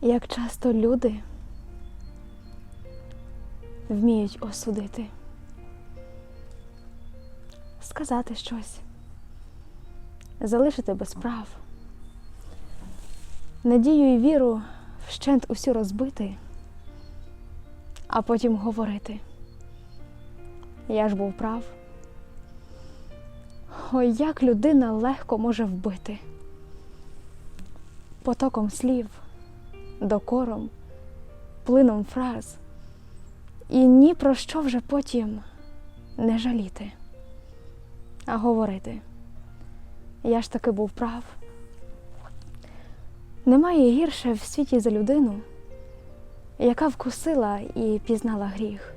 Як часто люди вміють осудити, сказати щось, залишити без прав, надію і віру вщент усю розбити, а потім говорити. Я ж був прав. Ой, як людина легко може вбити потоком слів, докором, плином фраз, і ні про що вже потім не жаліти, а говорити. Я ж таки був прав. Немає гірше в світі за людину, яка вкусила і пізнала гріх.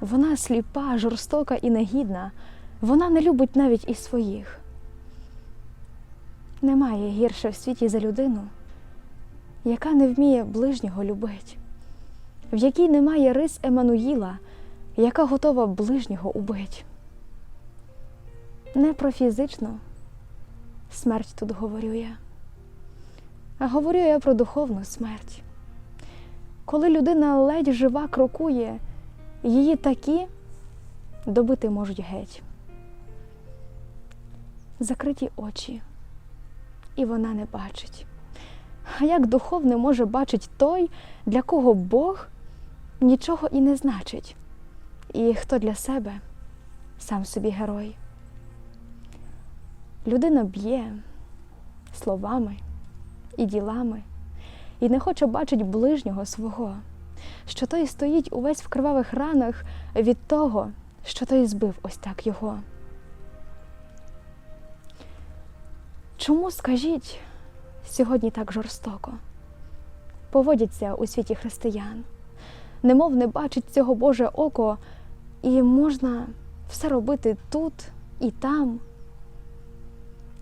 Вона сліпа, жорстока і негідна, вона не любить навіть і своїх. Немає гірше в світі за людину, яка не вміє ближнього любить, в якій немає рис Еммануїла, яка готова ближнього убить. Не про фізичну смерть тут говорю я, а говорю я про духовну смерть. Коли людина ледь жива крокує, її такі добити можуть геть. Закриті очі, і вона не бачить. А як духовне може бачить той, для кого Бог нічого і не значить, і хто для себе сам собі герой. Людина б'є словами і ділами, і не хоче бачить ближнього свого, що той стоїть увесь в кривавих ранах від того, що той збив ось так його. Чому, скажіть, сьогодні так жорстоко поводяться у світі християн, немов не бачить цього Боже око, і можна все робити тут і там?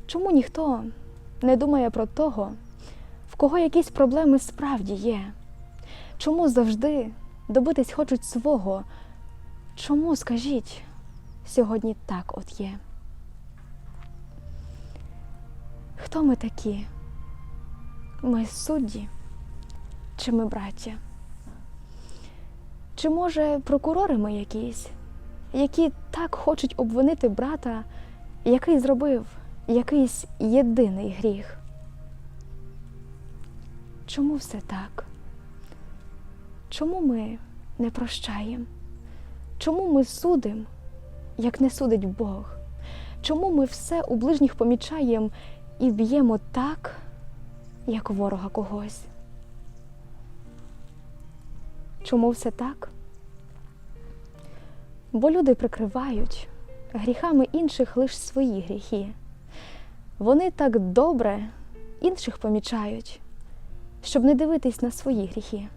Чому ніхто не думає про того, в кого якісь проблеми справді є? Чому завжди добитись хочуть свого? Чому, скажіть, сьогодні так от є? Хто ми такі? Ми судді чи ми браття? Чи може прокурори ми якісь, які так хочуть обвинити брата, який зробив якийсь єдиний гріх? Чому все так? Чому ми не прощаємо? Чому ми судимо, як не судить Бог? Чому ми все у ближніх помічаємо і б'ємо так, як ворога когось? Чому все так? Бо люди прикривають гріхами інших лише свої гріхи. Вони так добре інших помічають, щоб не дивитись на свої гріхи.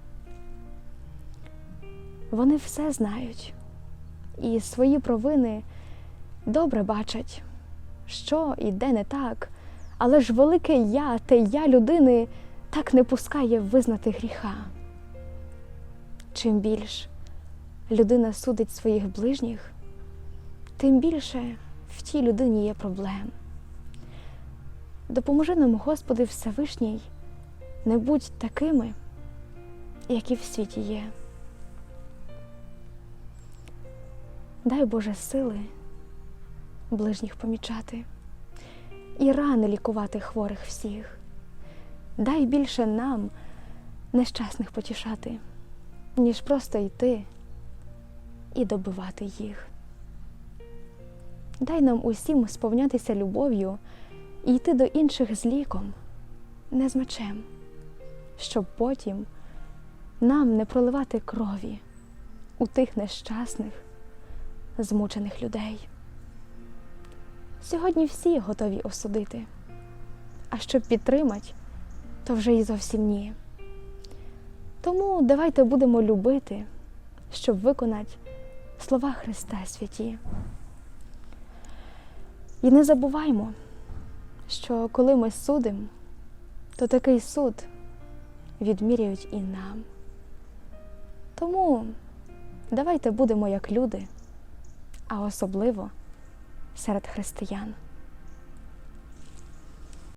Вони все знають і свої провини добре бачать, що і де не так, але ж велике я, те я людини так не пускає визнати гріха. Чим більш людина судить своїх ближніх, тим більше в тій людині є проблем. Допоможи нам, Господи Всевишній, не будь такими, які в світі є. Дай Боже сили ближніх помічати і рани лікувати хворих всіх. Дай більше нам нещасних потішати, ніж просто йти і добивати їх. Дай нам усім сповнятися любов'ю і йти до інших з ліком, не з мечем, щоб потім нам не проливати крові у тих нещасних, змучених людей. Сьогодні всі готові осудити, а щоб підтримати, то вже й зовсім ні. Тому давайте будемо любити, щоб виконати слова Христа святі. І не забуваймо, що коли ми судимо, то такий суд відміряють і нам. Тому давайте будемо як люди, а особливо серед християн.